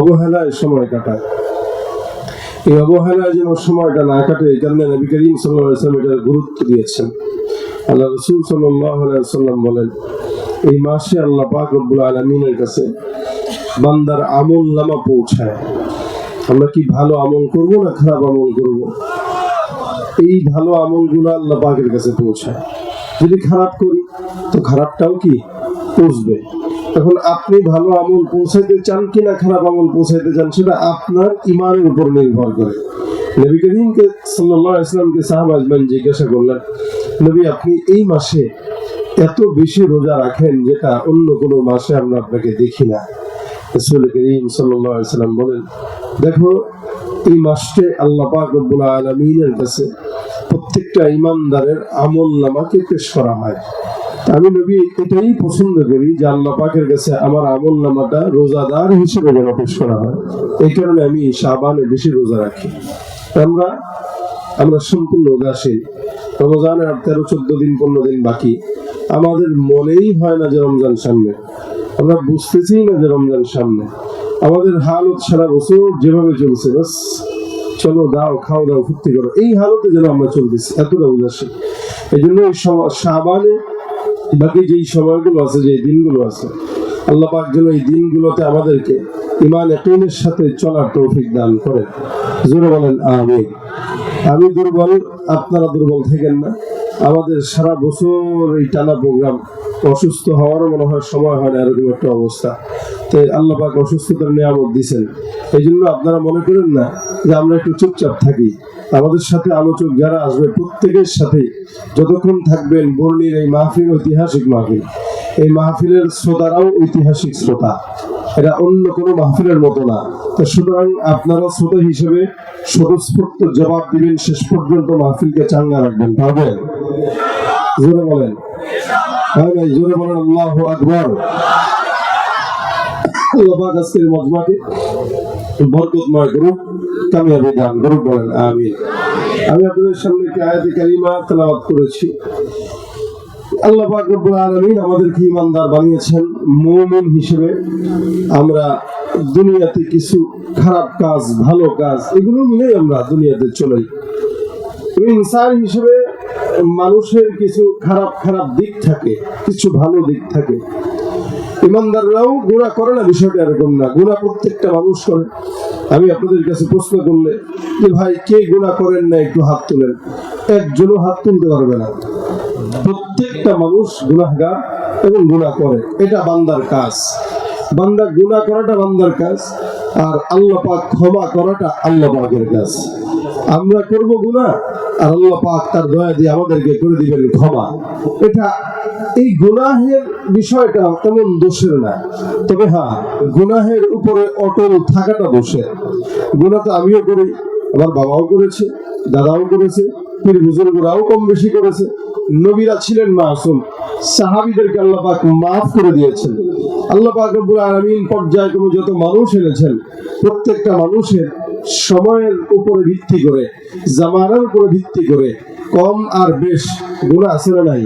অবহেলায় সময় কাটায়। এই অবহেলায় যেন সময়টা না কাটে, এই কারণে নবী করিম সাল্লাহ ইসলাম এটার গুরুত্ব দিয়েছেন। আল্লাহ রসুল সাল্লাম বলেন, এই মাসে আল্লাহ পাক রব্বুল আলমিনের কাছে বান্দার আমল নামা পৌঁছায়। আমরা কি ভালো আমল করব না খারাপ আমল করব? এই ভালো আমলগুলো আল্লাহ পাকের কাছে পৌঁছায়। যদি খারাপ করি, তো খারাপটাও কি? পৌঁছবে। এখন আপনি ভালো আমল পৌঁছাইতে চান কিনা, খারাপ আমল পৌঁছাইতে চান, সেটা আপনার ইমানের উপর নির্ভর করে। নবী করিমকে সাল্লাহ ইসলামকে সাহাব আজমান জিজ্ঞাসা করলেন, নবী, আপনি এই মাসে এত বেশি রোজা রাখেন যেটা অন্য কোনো মাসে আমরা আপনাকে দেখি না। রসুল করিম সাল্লাহ ইসলাম বলেন, দেখো, এই মাসে আল্লাহ পাক রব্বুল আলমিনের কাছে প্রত্যেকটা ইমানদারের আমল নামাকে পেশ করা হয়। আমি নবী, এটাই পছন্দ করি যে আল্লাহ পাকের কাছে আমার আমল নামাটা রোজাদার হিসেবে যেন পেশ করা হয়। এই কারণে আমি সাবানে বেশি রোজা রাখি। আমরা আমরা সম্পূর্ণ উদাসীন রমজানের আর তেরো, চোদ্দ দিন, পনেরো দিন বাকি। আমাদের মনেই হয় না যে রমজান সামনে। আমরা বুঝতেছি না যে রমজান সামনে। আমাদের হালত সারা বছর যেভাবে চলছে, বাস চলো দাও, খাও দাও, ফুর্তি করো। এই হালতে যেন আমরা চলতেছি, এতটা উদাসীন এই জন্য সাবানে বাকি যেই সময়গুলো আছে যে দিনগুলো আছে, আল্লাহ পাক যেন এই দিনগুলোতে আমাদেরকে ইমান একিনের সাথে চলার তৌফিক দান করেন। জোরে বলেন আমি আমি দুর্বল, আপনারা দুর্বল থাকেন না। আমাদের সারা বছর এই টানা প্রোগ্রাম অসুস্থ হওয়ারও মনে হয় সময় হয় না, এরকম একটা অবস্থা। তো আল্লাহ পাক অসুস্থতার নিয়ামত দিছেন। এই জন্য আপনারা মনে করেন না যে আমরা একটু চুপচাপ থাকি। আমাদের সাথে আলোচক যারা আসবে, প্রত্যেকের সাথে যতক্ষণ থাকবেন বর্ণির এই মাহফিল ঐতিহাসিক মাহফিল। এই মাহফিলের শ্রোতারাও ঐতিহাসিক শ্রোতা। এটা অন্য কোনো মাহফিলের মতো না। তো সুতরাং আপনারা শ্রোতা হিসেবে স্বতঃস্ফূর্ত জবাব দিবেন, শেষ পর্যন্ত মাহফিলকে চাঙ্গা রাখবেন। পারবেন? জোরে বলেন। হ্যাঁ ভাই, জোরে বলেন, আল্লাহ আকবর। আল্লাহ আজকের মজমাকে বরকতময় করুক কামিয়াবি দান করুক বলেন, আমিন। আমি আপনাদের সামনে একটি আয়াতে কারিমা তেলাওয়াত করেছি। আল্লাহ পাক রব্বুল আলামিন আমাদেরকে ইমানদার বানিয়েছেন, মুমিন হিসেবে। আমরা দুনিয়াতে কিছু খারাপ কাজ, ভালো কাজ, এগুলো মিলেই আমরা দুনিয়াতে চলাই। ইনসান হিসেবে মানুষের কিছু খারাপ খারাপ দিক থাকে, কিছু ভালো দিক থাকে। ইমানদাররাও গুণা করে না, বিষয়টা এরকম না। গুণা প্রত্যেকটা মানুষ করে। আমি আপনাদের কাছে প্রশ্ন করলে যে ভাই, কে গুণা করেন না, একটু হাত তোলেন। একজনও হাত তুলতে পারবে না। প্রত্যেকটা মানুষ গুণাহার এবং গুণা করে। এটা বান্দার কাজ। বান্দা গুণা করাটা বান্দার কাজ। আর আল্লাহ পাক ক্ষমা করাটা আল্লাহ পাকের কাজ। আমরা করব গুণা আর আল্লাহ পাক তার দয়া দিয়ে আমাদেরকে করে দিবেন ক্ষমা। এটা, এই গুনাহের বিষয়টা তেমন দোষের না। তবে হ্যাঁ গুনাহের উপরে অটল থাকাটা দোষের। গুণা তো আমিও করি, আমার বাবাও করেছে, দাদাও করেছে। পীর বুজুর্গরাও কম বেশি করেছে। নবীরা ছিলেন মাসুম। সাহাবিদেরকে আল্লাহ পাক মাফ করে দিয়েছেন। আল্লাহ পাক রব্বুল আলামিন পর্যায়ক্রমে যত মানুষ এনেছেন, প্রত্যেকটা মানুষের সময়ের উপরে ভিত্তি করে, জামানার উপরে ভিত্তি করে কম আর বেশ গুণা আছে না নাই?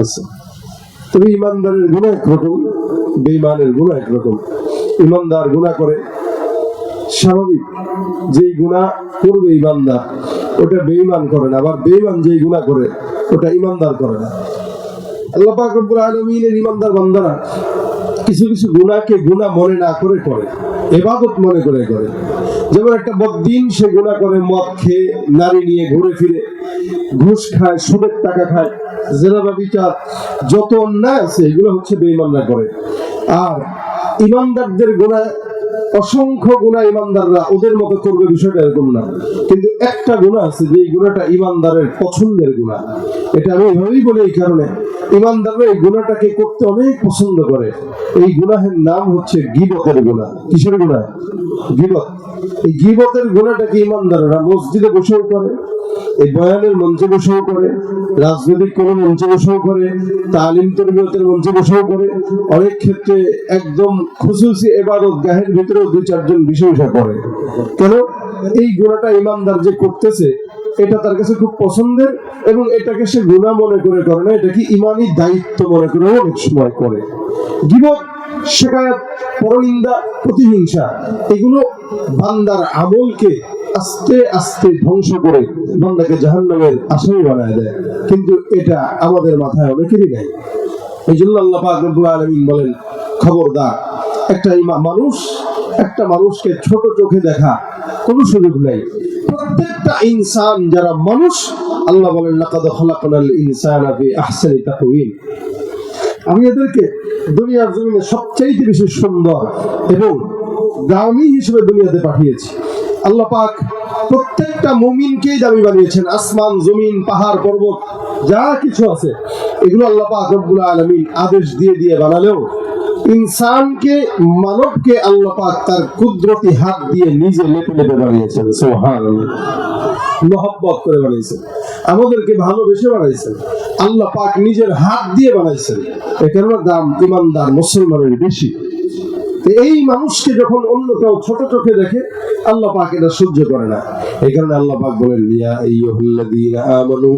আছে। তবে ইমানদারের গুণা একরকম বেইমানের গুণা একরকম। ইমানদার গুণা করে স্বাভাবিক, যেই গুণা করবে ইমানদার ওটা বেঈমান করে না, আবার বেঈমান যেই গুণা করে, ওটা ইমানদার করে না। কিছু কিছু মনে মনে যেমন একটা সে করে মদ খেয়ে, নারী নিয়ে ঘুরে ফিরে, ঘুষ খায়, সুদের টাকা খায় বিচার, যত অন্যায় আছে, এগুলো হচ্ছে বেঈমানরা করে। আর ইমানদারদের গুণা অসংখ্য গুণা ইমানদাররা ওদের মতো করবে বিষয়টা এরকম না। কিন্তু একটা গুণা আছে যে গুণাটা ইমানদারের পছন্দের গুণা এটা আমি এভাবেই বলি এই কারণে। ইমানদাররা এই গুণাটাকে করতে অনেক পছন্দ করে। এই গুনাহের নাম হচ্ছে গিবতের গুণা কিসের গুণা গিবত। এই গিবতের গুণাটাকে ইমানদাররা মসজিদে বসেও করে বয়ানের মঞ্চে বসেও করে, রাজনৈতিক কোন মঞ্চে বসেও করে, তালিম তরবিয়তের মঞ্চে বসেও করে, অনেক ক্ষেত্রে একদম গাহের ভিতরেও দুই চারজন করে কেন? এই গুণাটা ইমানদার যে করতেছে, এটা তার কাছে খুব পছন্দের এবং এটাকে সে গুণা মনে করে করে না, এটাকে ইমানি দায়িত্ব মনে করে অনেক সময় করে। গিবত, শেখায়ত, পরনিন্দা, প্রতিহিংসা, এগুলো বান্দার আমলকে আস্তে আস্তে ধ্বংস করে বান্দাকে জাহান্নামের আসামি বানায় দেয়। কিন্তু এটা আমাদের মাথায় অনেকেরই নাই। এই জন্য আল্লাহ বলেন, খবরদার, একটা মানুষ, একটা মানুষকে ছোট চোখে দেখা কোনো সুযোগ নেই। প্রত্যেকটা ইনসান যারা মানুষ, আল্লাহ বলেন, লাকাদ খালাকনাল ইনসানা ফি আহসানি আমি এদেরকে দুনিয়ার জমিনে সবচাইতে বেশি সুন্দর এবং দামি হিসেবে দুনিয়াতে পাঠিয়েছি। আল্লাহ পাক প্রত্যেকটা মুমিনকেই দামি বানিয়েছেন। আসমান, জমিন, পাহাড়, পর্বত, যা কিছু আছে। এগুলো আল্লাহ পাক রব্বুল আলামিন আদেশ দিয়ে দিয়ে বানালেও ইনসানকে, মানবকে আল্লাহ পাক তার কুদরতি হাত দিয়ে নিজে লেপে লেপে বানিয়েছেন। সুবহানাল্লাহ। মহব্বত করে বানাইছেন আমাদেরকে ভালোবেসে বানাইছেন আল্লাহ পাক নিজের হাত দিয়ে বানাইছেন। এ কারণে দাম ইমানদার মুসলমানের বেশি। এই মানুষকে যখন অন্য কেউ ছোট চোখে দেখে আল্লাহ পাক এটা সহ্য করে না এই কারণে আল্লাহ পাক বলেন ইয়া আইয়ুহাল্লাযীনা আমানু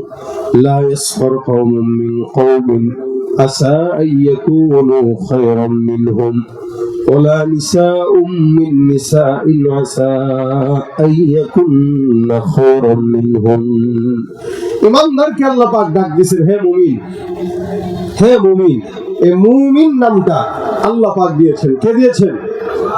লা ইয়াসখার কওমুম মিন কওমিন আসা আন ইয়াকুনু খায়রাম মিনহুম ولا نساء من نساء عسى أن يكن خيرا منهن ইমানদারকে আল্লাহ পাক ডাক দিয়েছেন হে মুমিন হে মুমিন এই মুমিন নামটা আল্লাহ পাক দিয়েছেন। কে দিয়েছেন?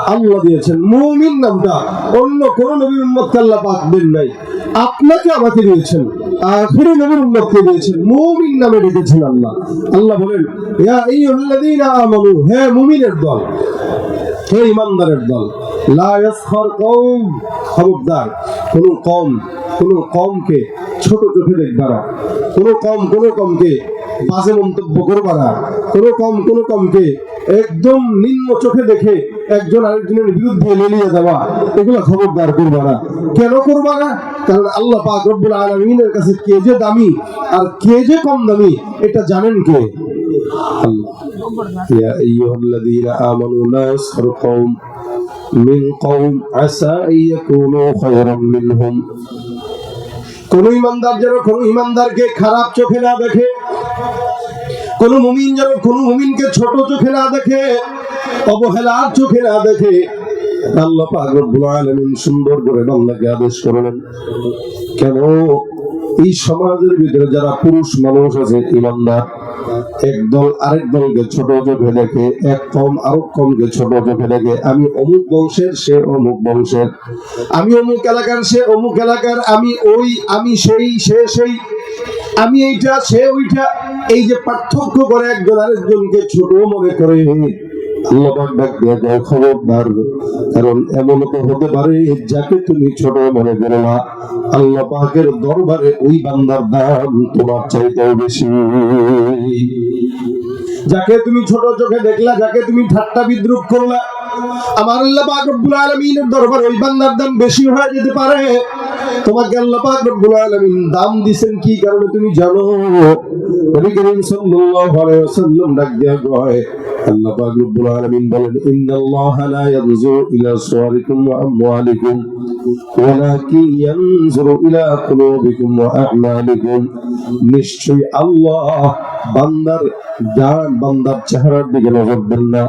আল্লাহ দিয়েছেন। মুমিন নামটা। অন্য কোন নবীর উম্মতকে আল্লাহ পাক দেন নাই। আপনাকে আমাকে দিয়েছেন। আখিরি নবীর উম্মতকে দিয়েছেন। মুমিন নামে ডেকেছেন আল্লাহ। আল্লাহ বলেন, ইয়া আইয়ুহাল্লাযীনা আমানু, হে মুমিনের দল, হে ইমানদারের দল, লা ইয়াসখার কওম। খবরদার, কোন কম কোন কমকে ছোট চোখে দেখবা না। কোন কম কোন কমকে বাজে মন্তব্য করবা না কোন কম কোন কমকে একদম নিম্ন চোখে দেখে একজন আরেকজনের বিরুদ্ধে লেলিয়ে দেওয়া এগুলো খবরদার করবা না কেন করবা না কারণ আল্লাহ পাক রব্বুল আলামিনের কাছে কে যে দামি আর কে যে কম দামি এটা জানেন কে আল্লাহ يا أيها الذين آمنوا لا يسخر قوم من قوم عسى أن يكونوا خيرا منهم কোন ইমানদার যেন কোন ইমানদারকে খারাপ চোখে না দেখে কোন মুমিন যেন, কোন মুমিনকে ছোট চোখে না দেখে, অবহেলার চোখে না দেখে, আল্লাহ সুন্দর করে আদেশ করলেন। কেন? এই সমাজের ভিতরে যারা পুরুষ মানুষ আছে, ইমানদার একদল আরেক দলকে ছোট চোখে দেখে, এক কম আরেক কমকে ছোট চোখে দেখে, আমি অমুক বংশের, সে অমুক বংশের। আমি অমুক এলাকার, সে অমুক এলাকার, আমি ওই, আমি সেই, সে সেই, আমি এইটা, সে ওইটা। এই যে পার্থক্য করে একজন আরেকজনকে ছোট মনে করে যাকে তুমি ছোট দরবারে ওই বান্দার দাম বেশি। যাকে তুমি ছোট চোখে দেখলা, যাকে তুমি ঠাট্টা বিদ্রুপ করলা, আমার আল্লাহ পাক আলামিনের দরবার ওই বান্দার দাম বেশি হয়ে যেতে পারে। তোমাকে আল্লাহ পাক দাম দিবেন কি কারণে তুমি জানো? নবী করিম সাল্লাল্লাহু আলাইহি ওয়াসাল্লাম ডাক দেয়া কয় আল্লাহ পাক রব্বুল আলামিন বলেন ইয়ানজুরু ইলা কুলুবিকুম ওয়া আ'মালিকুম নিশ্চয়ই আল্লাহ বান্দার দান বান্দার চেহারার দিকে নজর দেন না।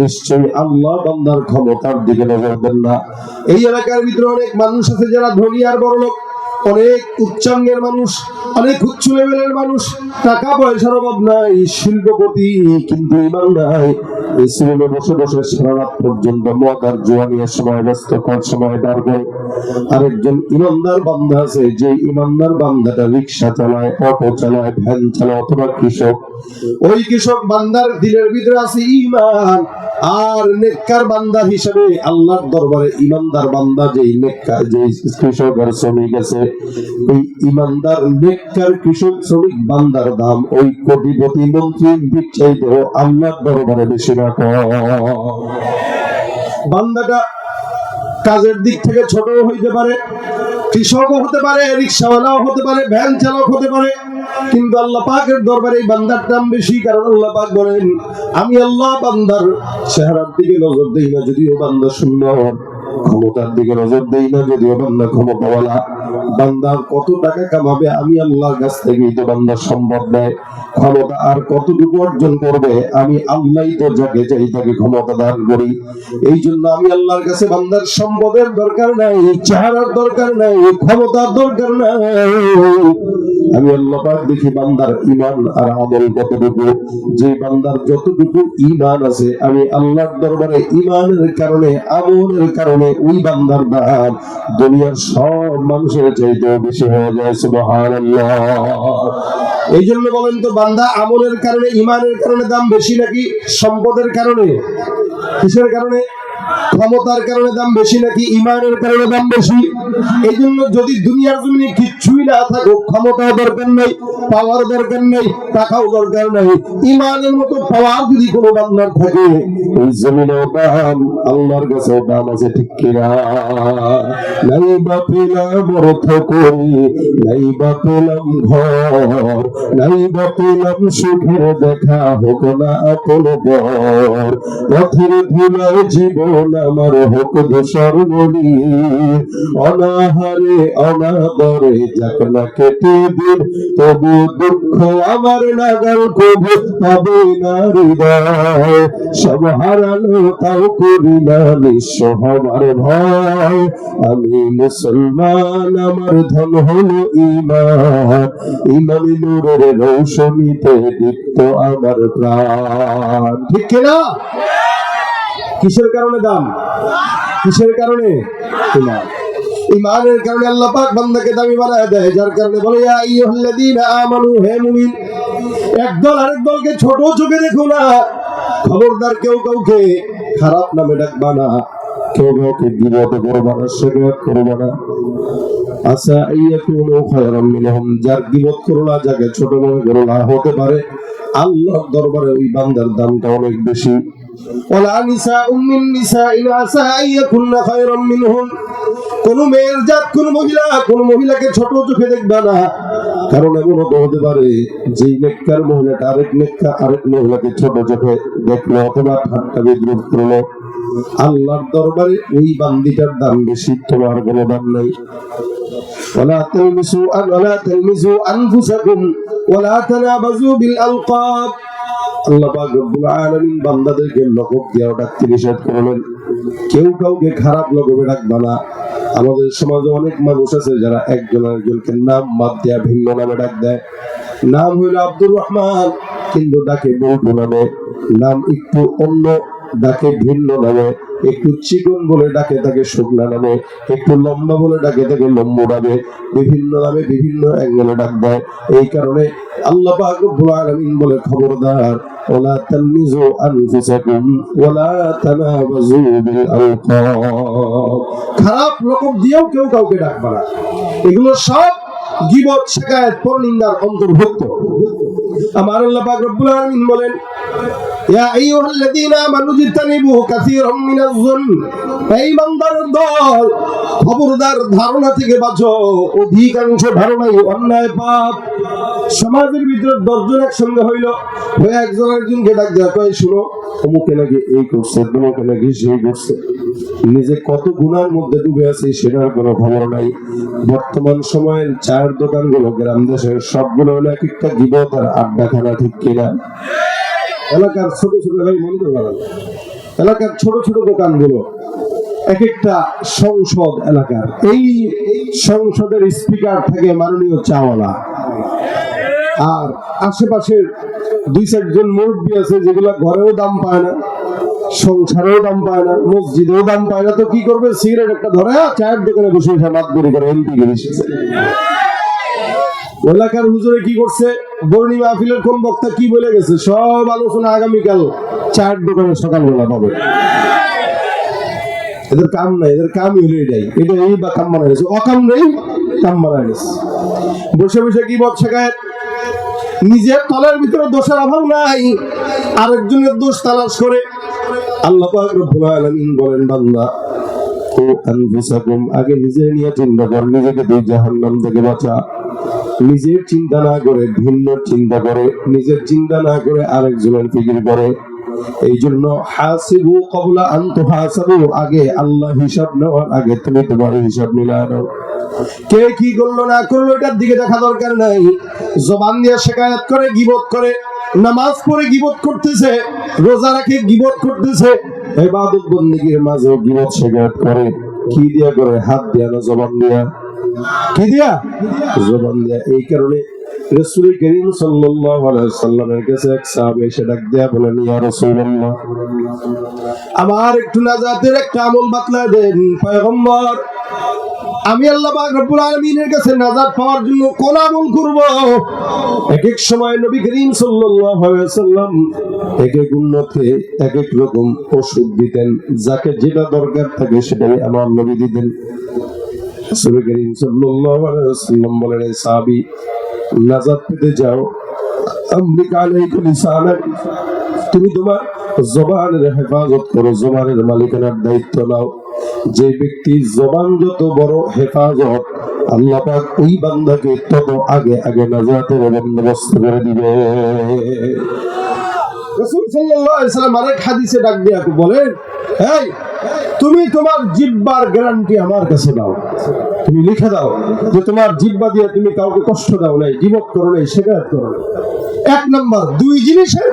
নিশ্চয়ই আল্লাহ বান্দার ক্ষমতার দিকে নজর দেন না। এই এলাকার ভিতরে অনেক মানুষ আছে যারা ধনী আর বড় লোক। অনেক উচ্চাঙ্গের মানুষ, অনেক উচ্চ লেভেলের মানুষ। টাকা পয়সার অভাব নাই, শিল্পপতি কিন্তু ইমান নাই এই বসে বসে সারা রাত পর্যন্ত মদার জোয়ানির সময় ব্যস্ত কর সময় করে আরেকজন ইমানদার বান্দা আছে, যে ইমানদার বান্দাটা রিক্সা চালায়, অটো চালায়, ভ্যান চালায় অথবা কৃষক ওই কৃষক বান্দার দিলের ভিতরে আছে ইমান আর নেককার বান্দা হিসেবে আল্লাহর দরবারে ইমানদার বান্দা যে নেককার যে কৃষক আর শ্রমিক আছে, ওই ইমানদার নেককার কৃষক শ্রমিক বান্দার দাম ওই কোটিপতি মন্ত্রী চাইতেও আল্লাহর দরবারে বেশি। বান্দাটা কাজের দিক থেকে ছোট হইতে পারে, কৃষকও হতে পারে, রিক্সাওয়ালাও হতে পারে, ভ্যান চালক হতে পারে, কিন্তু আল্লাহ পাকের দরবারে এই বান্দার দাম বেশি, কারণ আল্লাহ পাক বলেন, আমি আল্লাহ বান্দার চেহারার দিকে নজর দেই না, যদিও বান্দা সুন্দর, ক্ষমতার দিকে নজর দেই না, যদিও বান্দা ক্ষমতাওয়ালা। বান্দা কত টাকা কামাবে, আমি আল্লাহর কাছ থেকেই তো বান্দার সম্পদ দেয় ক্ষমতা আর কতটুকু অর্জন করবে, আমি আল্লাহই তো যাকে চাই তাকে ক্ষমতা দান করি। এই জন্য আমি আল্লাহর কাছে বান্দার সম্পদের দরকার নাই, চেহারার দরকার নাই, ক্ষমতার দরকার নাই। আমি আল্লাহ পাক দেখি বান্দার ইমান আর আমল কতটুকু। যে বান্দার যতটুকু ইমান আছে, আমি আল্লাহর দরবারে ইমানের কারণে, আমলের কারণে ওই বান্দার দাম দুনিয়ার সব মানুষের বেশি হয়ে যায়, সুবহানাল্লাহ। এই জন্য বলেন তো, বান্দা, আমলের কারণে ইমানের কারণে দাম বেশি নাকি সম্পদের কারণে? কিসের কারণে? ক্ষমতার কারণে দাম বেশি নাকি ইমানের কারণে দাম বেশি? এই জন্য যদি দুনিয়ার জমিনে কিচ্ছুই না থাকুক ক্ষমতা দরকার নেই পাওয়ার দরকার নেই, টাকাও দরকার নেই, ইমানের মতো পাওয়ার যদি কোনো বান্দার থাকে জমিনেও দাম, আল্লাহর কাছেও দাম আছে, ঠিক কিনা? নাই নাই ঘর, নাই সুখের দেখা হোক না আপন বর পথের জীবন আমার হোক অনাহারে অনাদরে যাক না কেটে দিন, তবু দুঃখ আমার নাগাল কবু পাবে না সব হারানো তাও করি না ভয়। আমি মুসলমান, আমার ধন হলো ইমান ইমামি নূরের রৌশনীতে দীপ্ত আমার প্রাণ। ঠিক কিনা? কিসের কারণে দাম? কিসের কারণে? ইমান। ইমানের কারণে আল্লাহ পাক বান্দাকে দামি বানায় দেয়, যার কারণে বলে, ইয়া আইয়ুহাল্লাযীনা আমানু, হে মুমিন একদল আরেক দলকে ছোট চোখে দেখো না। খবরদার কেউ কাউকে খারাপ নামে ডাকবা না। কেউ কাউকে বিরত করবা না শেখাত করবা না। আচ্ছা ইয়াকুনু খায়রাম মিনহুম, যার গিবত করলা যাকে ছোট মনে করলা হতে পারে আল্লাহর দরবারে ওই বান্দার দামটা অনেক বেশি। ওলা নিসা উম্মিন নিসা ইন আসা আইয়াকুন্না খায়রাম মিনহুম কোন মেয়ের জাত কোন মহিলা কোন মহিলাকে ছোট চোখে দেখবা না কারণ এমন তো হতে পারে যে নেককার মহিলাটা আরেক নেককা আরেক মহিলাকে ছোট চোখে দেখলো অথবা ঠাট্টা বিদ্রুপ করলো আল্লাহর দরবারে ওই বান্দিটার দাম বেশি তোমার কোনো দাম নাই ولا تلمسوا أن ولا تلمسوا أنفسكم ولا تنابزوا بالألقاب আল্লাহ বান্দাদেরকে দেওয়া কেউ কাউকে খারাপ আমাদের সমাজে অনেক মানুষ আছে যারা একজন আরেকজনকে নাম বাদ দেয়া ভিন্ন নামে ডাক দেয়। নাম হইল আব্দুর রহমান, কিন্তু ডাকে বলব নামে। নাম একটু অন্য, ডাকে ভিন্ন নামে। একটু চিকন বলে ডাকে তাকে শুকনা নামে, একটু লম্বা বলে ডাকে তাকে লম্বু নামে, বিভিন্ন নামে বিভিন্ন অ্যাঙ্গেলে ডাক দেয়। এই কারণে আল্লাহ বলে খবরদার তালমিজু আনফুসাকুম তানাবাজু বিল আলকাব খারাপ দিয়েও কেউ কাউকে ডাকবা না। এগুলো সব গিবত শিকায়ত পরনিন্দার অন্তর্ভুক্ত। আমার আল্লাহ পাক রব্বুল আলামিন বলেন, ইয়া আইয়ুহাল্লাযীনা আমানু জিতানিবু কাসীরাম মিনাজ-যুন এই বান্দার দল, খবরদার ধারণা থেকে বাঁচো। অধিকাংশ ধারণাই অন্যায় পাপ। সমাজের ভিতরে দশজন একসঙ্গে হইল, হয়ে একজন একজনকে ডাক দেওয়া কয়, শুনো, অমুকে নাকি এই করছে, তোমাকে নাকি সেই করছে। নিজে কত গুণার মধ্যে ডুবে আছে সেটার কোনো খবর নাই। বর্তমান সময়ের চায়ের দোকানগুলো গ্রাম দেশের সবগুলো হলো এক একটা গিবত আড্ডাখানা ঠিক কিনা? এলাকার ছোট ছোট ভাই মনে করবে এলাকার ছোট ছোট দোকানগুলো এক একটা সংসদ এলাকার। এই সংসদের স্পিকার থাকে মাননীয় চাওয়ালা। আর আশেপাশের দুই চারজন মুরব্বী আছে, যেগুলো ঘরেও দাম পায় না, সংসারেও দাম পায় না, মসজিদেও দাম পায় না। তো কি করবে? সিগারেট একটা ধরে, চায়ের দোকানে বসে বসে মাত করে করে, এমপি এলাকার হুজুরে কি করছে? বর্ণি মাহফিলের কোন বক্তা কি বলে গেছে? সব আলোচনা আগামীকাল চায়ের দোকানে সকালবেলা পাবে। এদের কাম নাই, এদের কামই হলো এটাই। এটা এই বা কাম বানাই গেছে। অকাম নেই, কাম বানাই গেছে। বসে বসে কি বল শেখায় নিজের তলার ভিতরে দোষের অভাব নাই, আরেকজনের দোষ তালাশ করে। আল্লাহ রব্বুল আলামিন বলেন, বান্দা ও আনফুসাকুম, আগে নিজের নিয়ে চিন্তা কর, নিজেকে দুই জাহান্নাম থেকে বাঁচা। নিজের চিন্তা না করে ভিন্ন চিন্তা করে, নিজের চিন্তা না করে আরেকজনের ফিকির করে। এই জন্য হাসিবু কবলা আন্ত হাসাবু, আগে আল্লাহ হিসাব নেওয়ার আগে তুমি তোমার হিসাব মিলায় নাও। কে কি করল না করল এটার দিকে দেখা দরকার নাই। জবান দিয়ে শেখায়ত করে, গিবত করে, নামাজ পড়ে গিবত করতেছে, রোজা রাখে গিবত করতেছে এবাদত বন্দিগির মাঝে গিবত শেখায়ত করে। কি দিয়া করে? হাত দিয়া না জবান দিয়া? কি দিয়া? জবান দিয়া। এই কারণে রসুল করিম সাল্লাল্লাহু আলাইহি সাল্লামের কাছে এক সাহাবী এসে ডাক দিয়া বলেন ইয়া রাসূলুল্লাহ আমার একটু নাজাতের একটা আমল বাতলা দেন পয়গম্বর। আমি আল্লাহ পাক রব্বুল আলামিনের কাছে নাজাত পাওয়ার জন্য কোন আমল করব? এক এক সময় নবী করিম সাল্লাল্লাহু আলাইহি সাল্লাম এক এক উম্মতকে এক এক রকম ওষুধ দিতেন যাকে যেটা দরকার থাকে সেটাই আমার নবী দিতেন। ওয়াসাল্লাম হেফাজত করো, জবানের মালিকানার দায়িত্ব নাও। যে ব্যক্তি জবান যত বড় হেফাজত, আল্লাহ পাক ওই বান্দাকে তত আগে আগে নাজাতের বন্দোবস্ত করে দিবে। রাসূল সাল্লাল্লাহু আলাইহি সাল্লাম আরেক হাদিসে ডাক দিয়া বলেন এই তুমি তোমার জিব্বার গ্যারান্টি আমার কাছে দাও। তুমি লিখে দাও যে তোমার জিব্বা দিয়ে তুমি কাউকে কষ্ট দাও নাই জীবক করো নাই শেখায়ত করো এক নাম্বার, দুই জিনিসের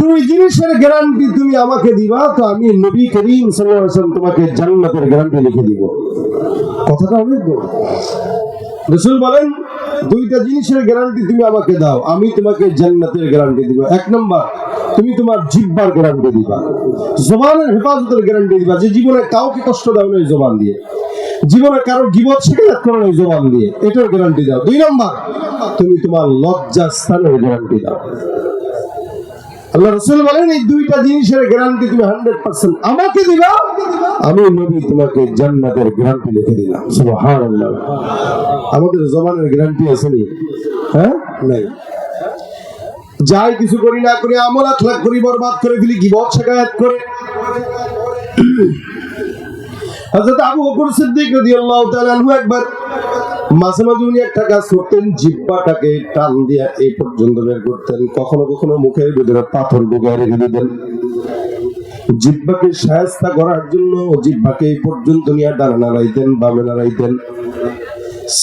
দুই জিনিসের গ্যারান্টি তুমি আমাকে দিবা, তো আমি নবী করিম ওয়াসাল্লাম তোমাকে জান্নাতের গ্যারান্টি লিখে দিব। কথাটা অনেক রসুল বলেন, দুইটা জিনিসের গ্যারান্টি তুমি আমাকে দাও, আমি তোমাকে জান্নাতের গ্যারান্টি দিব। এক নম্বর তুমি তোমার জিব্বার গ্যারান্টি দিবা। জবানের হেফাজতের গ্যারান্টি দিবা যে জীবনে কাউকে কষ্ট দাও না জবান দিয়ে। জীবনে কারও গিবত শেখাত করো না জবান দিয়ে। এটার গ্যারান্টি দাও। দুই নম্বর, তুমি তোমার লজ্জা স্থানের গ্যারান্টি দাও। আল্লাহ রসুল বলেন, এই দুইটা জিনিসের গ্যারান্টি তুমি হান্ড্রেড পার্সেন্ট আমাকে দিবা, আমি নবী তোমাকে জান্নাতের গ্যারান্টি লিখে দিলাম। সুবহানাল্লাহ। আমাদের জবানের গ্যারান্টি আছে নি? হ্যাঁ? নাই। যাই কিছু করি না করি, আমল আখলাক করি, বরবাদ করে ফেলি গিবত শেখায়াত করে। হযরত আবু বকর সিদ্দিক রাদিয়াল্লাহু তাআলা আনহু একবার মাঝে মাঝে উনি একটা কাজ করতেন, জিব্বাটাকে টান এই পর্যন্ত বের করতেন, কখনো কখনো ভিতরে পাথর ঢুকায় রেখে দিতেন। জিব্বাকে সায়স্তা করার জন্য জিব্বাকে এই পর্যন্ত নিয়ে ডানা নাড়াইতেন, বামে নাড়াইতেন।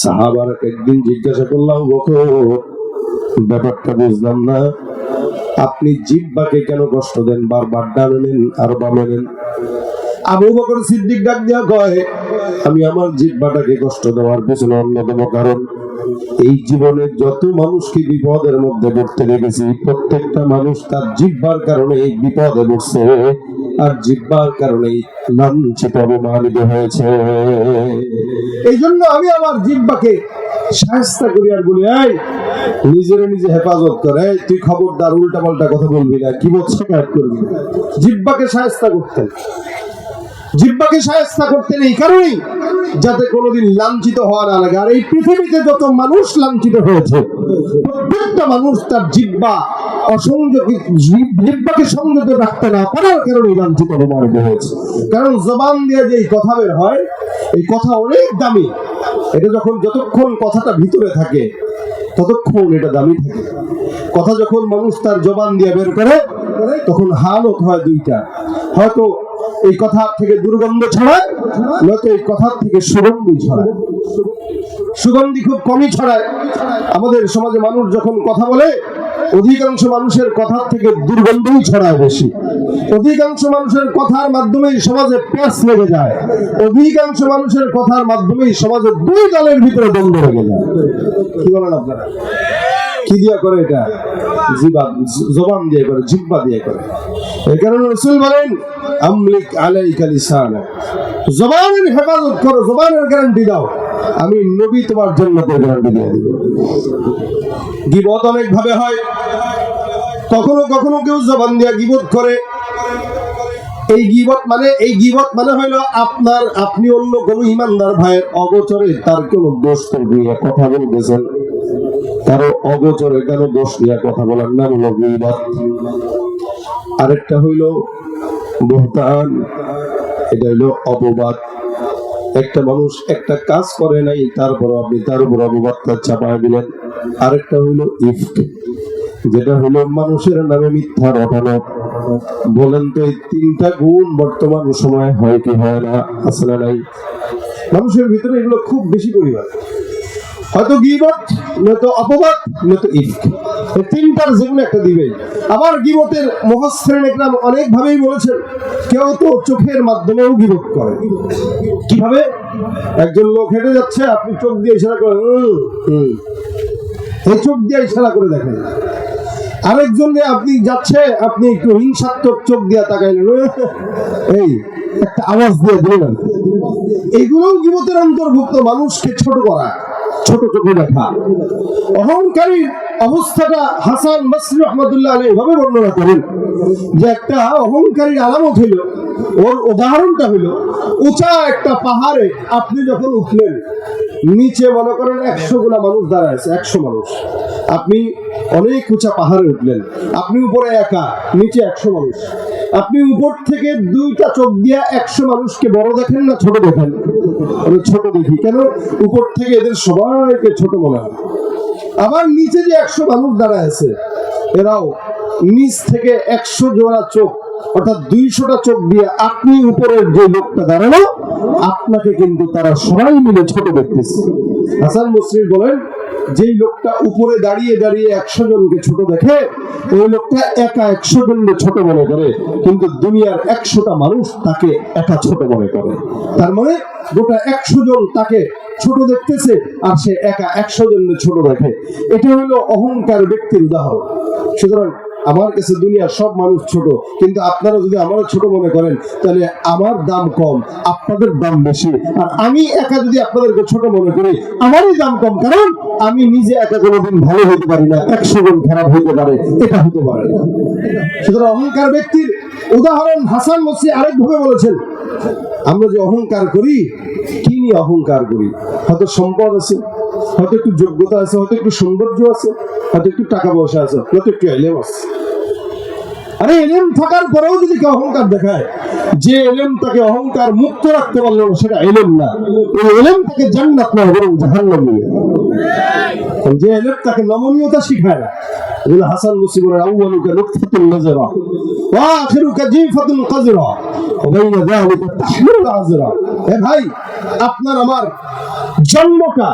সাহাবার একদিন জিজ্ঞাসা করলাম বকর ব্যাপারটা বুঝলাম না। আপনি জিব্বাকে কেন কষ্ট দেন? বারবার ডানে নেন, আর বামে নেন। আবু বকর সিদ্দিক ডাক দিয়া কয়, আমি আমার জিব্বাটাকে কষ্ট দেওয়ার পেছনে অন্যতম কারণ। এই জীবনে যত মানুষকে বিপদের মধ্যে পড়তে দেখেছি, প্রত্যেকটা মানুষ তার জিব্বার কারণে এই বিপদে পড়ছে। আর জিব্বার কারণে লাঞ্ছিত, অপমানিত হয়েছে। এই জন্য আমি আমার জিব্বাকে সাহায্য করি আর বলি, এই, নিজের নিজে হেফাজত করে। তুই খবরদার উল্টা পাল্টা কথা বলবি না, কি বলছে করবি জিব্বাকে সাহায্য করতেন জিব্বাকে সাহায্য করতেন এই কারণেই যাতে কোনোদিন লাঞ্ছিত হওয়া না লাগে। আর এই পৃথিবীতে যত মানুষ লাঞ্ছিত হয়েছে প্রত্যেকটা মানুষ তার জিব্বা অসংযোগ জিব্বাকে সংযত রাখতে না পারার কারণে লাঞ্ছিত প্রমাণিত হয়েছে। কারণ জবান দিয়ে যে কথা বের হয়, এই কথা অনেক দামি। এটা যখন যতক্ষণ কথাটা ভিতরে থাকে, ততক্ষণ এটা দামি থাকে। কথা যখন মানুষ তার জবান দিয়ে বের করে, তখন হালত হয় দুইটা। হয়তো এই কথা থেকে দুর্গন্ধ ছড়ায়, নয়তো এই কথা থেকে সুগন্ধি ছড়ায়। সুগন্ধি খুব কমই ছড়ায়। আমাদের সমাজে মানুষ যখন কথা বলে, অধিকাংশ মানুষের কথার থেকে দুর্গন্ধই ছড়ায় বেশি। অধিকাংশ মানুষের কথার মাধ্যমেই সমাজে প্যাঁচ লেগে যায়। অধিকাংশ মানুষের কথার মাধ্যমেই সমাজে দুই দলের ভিতরে দ্বন্দ্ব লেগে যায়। কি বলেন আপনারা? কি দিয়া করে এটা? জিবা জবান দিয়ে করে, জিব্বা দিয়ে করে। এই কারণে রসুল বলেন, আমলিক আলাইকা লিসানা জবানের হেফাজত করো, জবানের গ্যারান্টি দাও। আমি নবী তোমার জান্নাতের গ্যারান্টি দিয়ে দিব। গিবত অনেক ভাবে হয়। কখনো কখনো কেউ জবান দিয়া গিবত করে। এই গিবত মানে এই গিবত মানে হইল আপনার, আপনি অন্য কোন ইমানদার ভাইয়ের অগোচরে তার কোন দোষ নিয়ে কথা বলতেছেন। কারও অগোচরে কেন দোষ নিয়ে কথা বলার নাম হলো গিবত। আরেকটা হইল বহতান এটা হইল অপবাদ। একটা মানুষ একটা কাজ করে নাই তারপর আপনি তার উপর অপবাদটা চাপায় দিলেন। আরেকটা হইল ইফক, যেটা হলো মানুষের নামে মিথ্যা রটানো বলেন তো এই তিনটা গুণ বর্তমান সময়ে হয় কি হয় না? আছে না নাই? মানুষের ভিতরে এগুলো খুব বেশি পরিমাণ। হয়তো গিবত, নয়তো অপবাদ, নয়তো এই তিনটার কোনো একটা দিবে। আবার গিবতের মহাশ্রেণ একরাম অনেক ভাবেই বলেছেন, কেউ তো চোখের মাধ্যমেও গিবত করে। কীভাবে? একজন লোক হেঁটে যাচ্ছে, আপনি চোখ দিয়ে ইশারা করেন। এই চোখ দিয়ে ইশারা করে দেখেন। আরেকজনে আপনি যাচ্ছে, আপনি একটু হিংসাত্মক চোখ দিয়ে তাকাইলেন এই, একটা আওয়াজ দিয়ে দিলেন এগুলোও গিবতের অন্তর্ভুক্ত মানুষকে ছোট করা, ছোট চোখে দেখা। অহংকারী অবস্থাটা হাসান বসরি রহমতুল্লাহ আলী ভাবে বর্ণনা করেন। যে একটা অহংকারীর আলামত হইল, ওর উদাহরণটা হইল, উঁচা একটা পাহাড়ে আপনি যখন উঠলেন, নিচে মনে করেন একশো গুলা মানুষ দাঁড়ায় একশো মানুষ। আপনি অনেক উঁচা পাহাড়ে উঠলেন, আপনি উপরে একা, নিচে একশো মানুষ। আপনি উপর থেকে দুইটা চোখ দিয়া একশো মানুষকে বড় দেখেন না ছোট দেখেন? ছোট দেখি কেন? উপর থেকে এদের সবাইকে ছোট মনে হয়। আবার নিচে যে একশো মানুষ দাঁড়ায় আছে, এরাও নিচ থেকে একশো জোড়া চোখ, অর্থাৎ দুইশোটা চোখ দিয়ে আপনি উপরের যে লোকটা দাঁড়ানো আপনাকে কিন্তু তারা সবাই মিলে ছোট দেখতেছে। হাসান মুসলিম বলেন, যেই লোকটা উপরে দাঁড়িয়ে দাঁড়িয়ে একশো জনকে ছোট দেখে, ওই লোকটা একা একশো জনকে ছোট মনে করে, কিন্তু দুনিয়ার একশোটা মানুষ তাকে একা ছোট মনে করে। তার মানে গোটা একশো জন তাকে ছোট দেখতেছে আর সে একা একশো জনকে ছোট দেখে। এটা হলো অহংকার ব্যক্তির উদাহরণ। সুতরাং আমার কাছে দুনিয়ার সব মানুষ ছোট, কিন্তু আপনারা যদি আমারও ছোট মনে করেন, তাহলে আমার দাম কম, আপনাদের দাম বেশি। আর আমি একা যদি আপনাদেরকে ছোট মনে করি, আমারই দাম কম, কারণ আমি নিজে একা কোনোদিন ভালো হতে পারি না, একশো জন খারাপ হতে পারে, এটা হতে পারে না। সুতরাং অহংকার ব্যক্তির উদাহরণ হাসান মসি আরেকভাবে বলেছেন, আমরা যে অহংকার করি, কি নিয়ে অহংকার করি। হয়তো সম্পদ আছে, হয়তো একটু যোগ্যতা আছে, হয়তো একটু সৌন্দর্য আছে, হয়তো একটু টাকা পয়সা আছে, হয়তো একটু এলেম আছে। আরে এলেম থাকার পরেও যদি কেউ অহংকার দেখায়, যে এলেম তাকে অহংকার মুক্ত রাখতে পারল সেটা এলেম না। এই এলেম তাকে না বরং যে এলেম তাকে নমনীয়তা শিখায় না হাসান নুকতাতুন নাজরা, ওয়া আখিরুকা কাজরা, ওয়া বাইনা যালিকা আজরা। এ ভাই, আপনার আমার জন্মটা,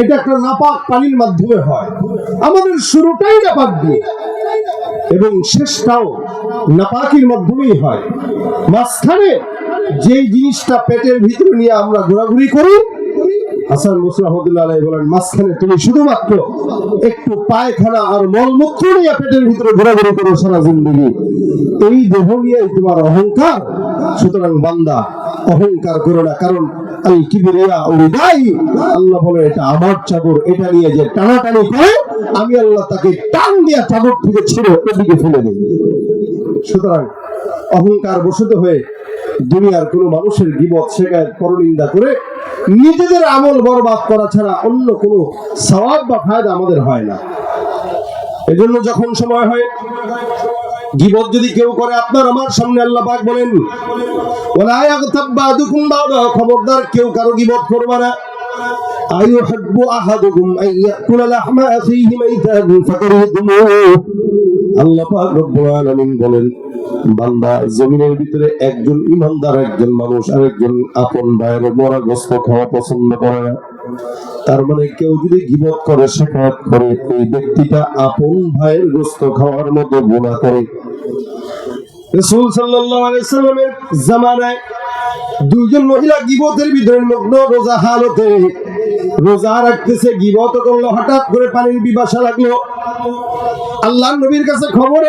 এটা একটা নাপাক পানির মাধ্যমে হয়। আমাদের শুরুটাই নাপাক দিয়ে। এবং শেষটাও নাপাকির মাধ্যমেই হয়। মাঝখানে যেই জিনিসটা পেটের ভিতরে নিয়ে আমরা ঘোরাঘুরি করি, হাসান মুসা রহমতুল্লাহ বলেন, মাঝখানে তুমি শুধুমাত্র একটু পায়খানা আর মলমূত্র নিয়ে পেটের ভিতরে ঘোরাঘুরি করো সারা জিন্দগি। এই দেহ নিয়ে তোমার অহংকার, সুতরাং বান্দা অহংকার করো না, কারণ আল কিবরিয়া উরিদাই আল্লাহ বলে, এটা আমার চাদর, এটা নিয়ে যে টানাটানি করে, আমি আল্লাহ তাকে টান দিয়া চাদর থেকে ছিঁড়ে ওদিকে ফেলে দেই সুতরাং অহংকার বসত হয়ে দুনিয়ার কোনো মানুষের গিবত শেখায় পরনিন্দা করে নিজেদের আমল বরবাদ করা ছাড়া অন্য কোনো সওয়াব বা ফায়দা আমাদের হয় না। এজন্য যখন সময় হয় গিবত যদি কেউ করে, আপনার আমার সামনে আল্লাহ পাক বলেন খবরদার, কেউ কারও গিবত করবে না। বলেন, বান্দা, জমিনের ভিতরে একজন ইমানদার, একজন মানুষ, আরেকজন আপন ভাইয়ের মরা গোস্ত খাওয়া পছন্দ করে না। তার মানে কেউ যদি গিবত করে শেখায়ত করে ওই ব্যক্তিটা আপন ভাইয়ের গোস্ত খাওয়ার মতো গুণা করে। আল্লাহ নবীর কাছে খবর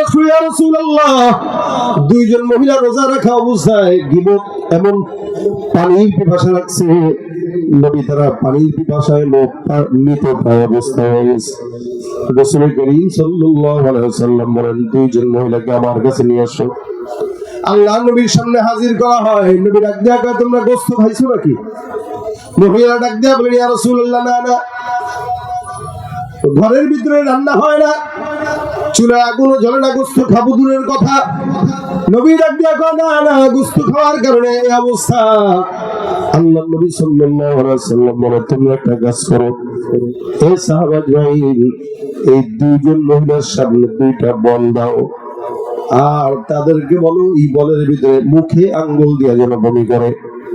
দুইজন মহিলা রোজা রাখা অবস্থায় গিবত এমন পানির পিপাসা লাগছে। নবী তারা পানির পিপাসায় মৃত প্রায় অবস্থা হয়ে গেছে। রসুল করিম সাল্লাল্লাহু আলাইহি বলেন, দুইজন মহিলাকে আমার কাছে নিয়ে আসো। আল্লাহ নবীর সামনে হাজির করা হয়। নবী ডাক দেয়া তোমরা গোস্ত খাইছো নাকি? মহিলা ডাক দেয়া বলেন, ইয়া না না। ঘরের ভিতরে রান্না হয় না। চুলা আগুন জ্বলে না গোস্ত খাব দূরের কথা। নবী ডাক না না, গোস্ত খাওয়ার কারণে এই অবস্থা। আল্লাহ নবী সাল্লাল্লাহু আলাইহি সাল্লাম বলে তুমি একটা কাজ করো। এই সাহাবা জয়ীন এই দুইজন মহিলার সামনে দুইটা বল দাও। আর তাদেরকে বলো, এই বলের ভিতরে মুখে আঙ্গুল দিয়া যেন বমি করে।